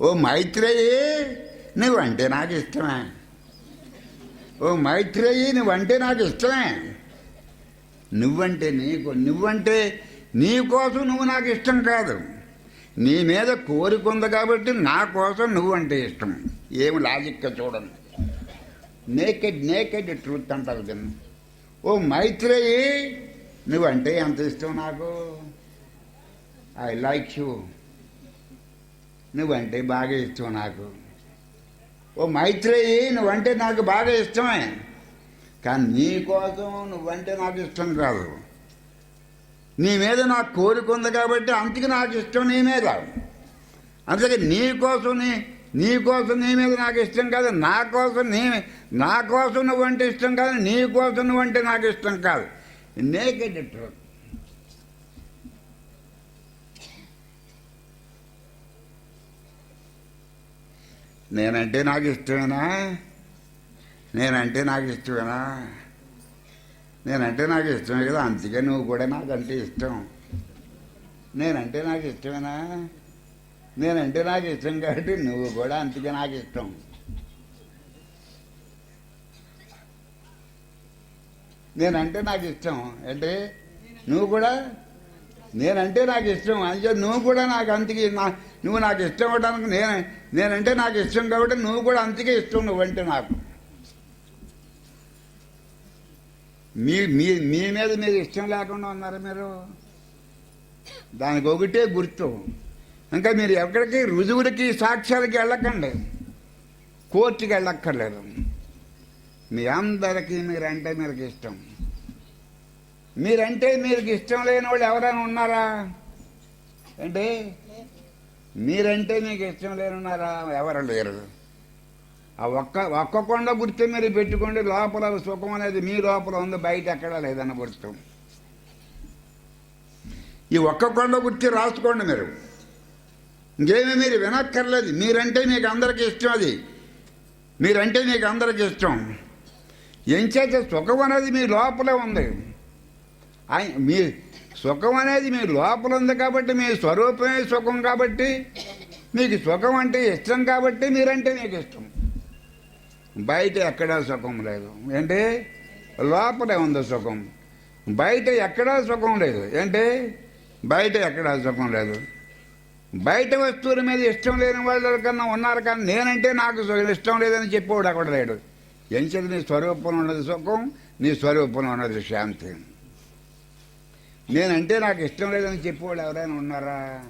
ఓ మైత్రేయి నువ్వంటే నాకు ఇష్టమే ఓ మైత్రేయీ నువ్వంటే నాకు ఇష్టమే నువ్వంటే నీకు నువ్వంటే నీ కోసం నువ్వు నాకు ఇష్టం కాదు. నీ మీద కోరిక ఉంది కాబట్టి నా కోసం నువ్వంటే ఇష్టం. ఏమి లాజిక్గా చూడండి. నేకెడ్ నేకెడ్ ట్రూత్ అంటారు దీన్ని. ఓ మైత్రేయి నువ్వంటే ఎంత ఇష్టం నాకు? ఐ లైక్ యూ నువ్వంటే బాగా ఇష్టం నాకు. ఓ మైత్రేయి నువ్వంటే నాకు బాగా ఇష్టమే. కానీ నీ కోసం నువ్వంటే నాకు ఇష్టం కాదు. నీ మీద నాకు కోరిక ఉంది కాబట్టి అందుకే నాకు ఇష్టం నీ మీద. అందుకే నీ కోసం నీ నీ కోసం నీ మీద నాకు ఇష్టం కాదు నా కోసం నీ నా కోసం నువ్వంటే ఇష్టం కాదు నీ కోసం నువ్వంటే నాకు ఇష్టం కాదు. నేకెడ్ ట్రూత్ నేనంటే నాకు ఇష్టమేనా? నేనంటే నాకు ఇష్టమేనా? నేనంటే నాకు ఇష్టమే కదా అందుకే నువ్వు కూడా నాకంటే ఇష్టం. నేనంటే నాకు ఇష్టమేనా? నేనంటే నాకు ఇష్టం కాబట్టి నువ్వు కూడా అందుకే నాకు ఇష్టం. నేనంటే నాకు ఇష్టం. అంటే నువ్వు కూడా? నేనంటే నాకు ఇష్టం. అంటే నువ్వు కూడా నాకు అంతకి నా నువ్వు నాకు ఇష్టం అవడానికి నేను నేనంటే నాకు ఇష్టం కాబట్టి నువ్వు కూడా అంతకే ఇష్టం నువ్వంటే నాకు. మీ మీ మీ మీద మీరు ఇష్టం లేకుండా ఉన్నారు మీరు? దానికి ఒకటే గుర్తు. ఇంకా మీరు ఎక్కడికి రుజువులకి సాక్ష్యాలకి వెళ్ళకండి. కోర్టుకి వెళ్ళక్కర్లేదు. మీ అందరికీ మీరంటే మీకు ఇష్టం. మీరంటే మీకు ఇష్టం లేని వాళ్ళు ఎవరైనా ఉన్నారా? అంటే మీరంటే మీకు ఇష్టం లేనున్నారా? ఎవరు లేరు. ఆ ఒక్క ఒక్క కొండ గుర్తు మీరు పెట్టుకోండి లోపల సుఖం అనేది మీ లోపల ఉంది బయట ఎక్కడా లేదన్న గుర్తు. ఈ ఒక్క కొండ గుర్తి రాసుకోండి మీరు. ఇంకేమీ మీరు వినక్కర్లేదు. మీరంటే మీకు అందరికీ ఇష్టం అది. మీరంటే మీకు అందరికీ ఇష్టం. ఎంచేత సుఖం అనేది మీ లోపలే ఉంది. మీ సుఖం అనేది మీ లోపల ఉంది కాబట్టి మీ స్వరూపమే సుఖం కాబట్టి మీకు సుఖం అంటే ఇష్టం కాబట్టి మీరంటే మీకు ఇష్టం. బయట ఎక్కడా సుఖం లేదు. ఏంటి? లోపలే ఉంది సుఖం. బయట ఎక్కడా సుఖం లేదు. ఏంటి? బయట ఎక్కడా సుఖం లేదు. బయట వస్తువుల మీద ఇష్టం లేని వాళ్ళ కన్నా ఉన్నారు కానీ నేనంటే నాకు ఇష్టం లేదని చెప్పేవాడు అక్కడ లేడు. ఎంచేది నీ స్వరూపంలో ఉన్నది సుఖం నీ స్వరూపంలో ఉన్నది శాంతి. నేనంటే నాకు ఇష్టం లేదని చెప్పేవాడు ఎవరైనా ఉన్నారా?